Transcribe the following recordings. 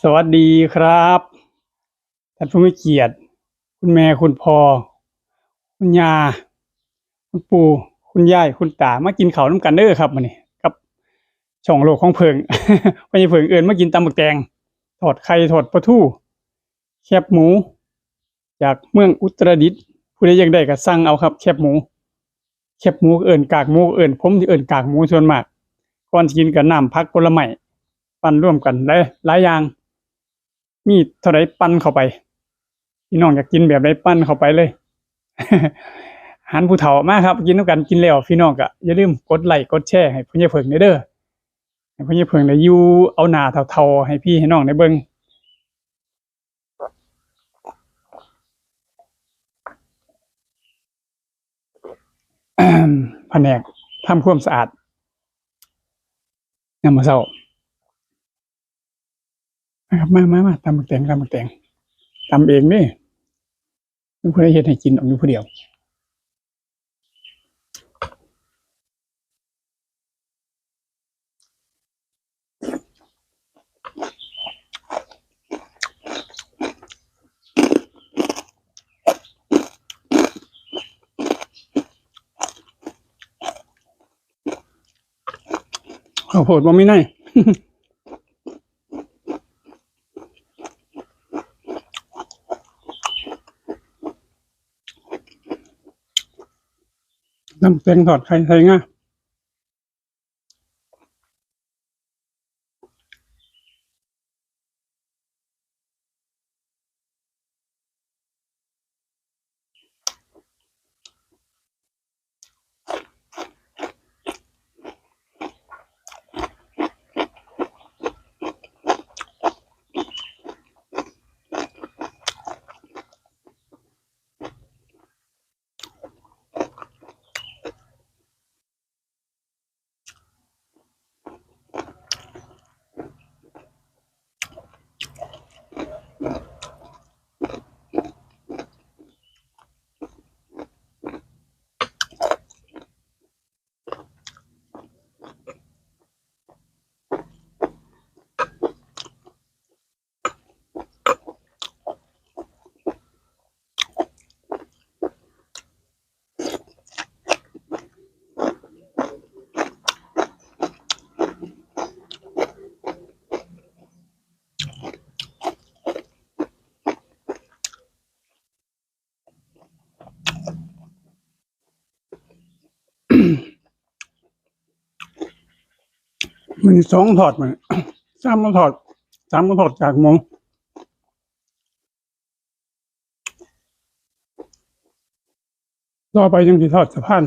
สวัสดีครับท่านผู้มีเกียรติ คุณแม่คุณพ่อคุณยาคุณปู่คุณยายคุณตามากินข้าวน้ำกันเด้อครับมื้อนี้ครับช่องโลกของเพิงพ่อใหญ่เพิงเอิ้นมากินตำบักแตงทอดไข่ทอดปลาทูแคบหมู จากเมืองอุตรดิตถ์ผู้ใดอยากได้ก็สั่งเอาครับแคบหมู แคบหมูเอิ้นกากหมูเอิ้นผมที่เอิ้นกากหมูส่วนมากก่อนสิกินก็น้ำผักผลไม้ปั่นร่วมกันหลายหลายอย่าง มีเท่าไรปั้นเข้าไปพี่น้องอยากกินแบบไรปั้นเข้าไปเลยหันผู้เฒ่ามากครับ กินด้วยกันกินแล้วพี่น้องก็อย่าลืมกดไลค์กดแชร์ให้พ่อใหญ่เผิงเด้อให้พ่อใหญ่เผิงได้อยู่เอาหน้าเฒ่าๆให้พี่ให้น้องได้เบิ่งแผนกทำความสะอาดยามมื้อเช้า นะครับมามามาตำบักแตงตำบักแตงตำเองนี่ไม่ผู้ใดเฮ็ดให้กินออกอยู่ผู้เดียวข้าวโพดบ่มีใน น้ำเตงทอดไข่ใส่ง่า มันสองถอดมันสามมาถอดสามมาถอดจากมองรอไปยังที่ทอดสะพาน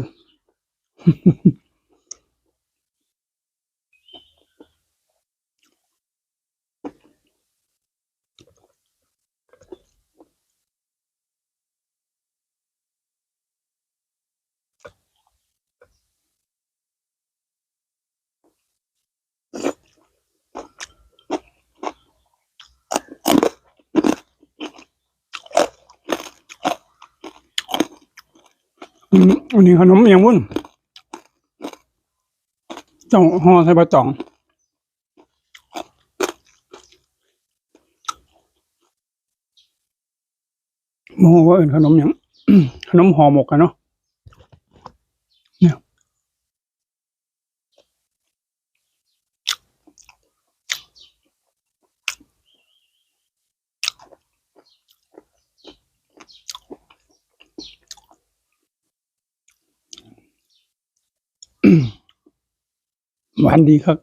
อันนี้ขนมยังวุ้นจ่องห่อใส่ใบตองโมว่าอื่นขนมยังขนมห่อหมกกันเนาะเนี่ย หวานดีครับ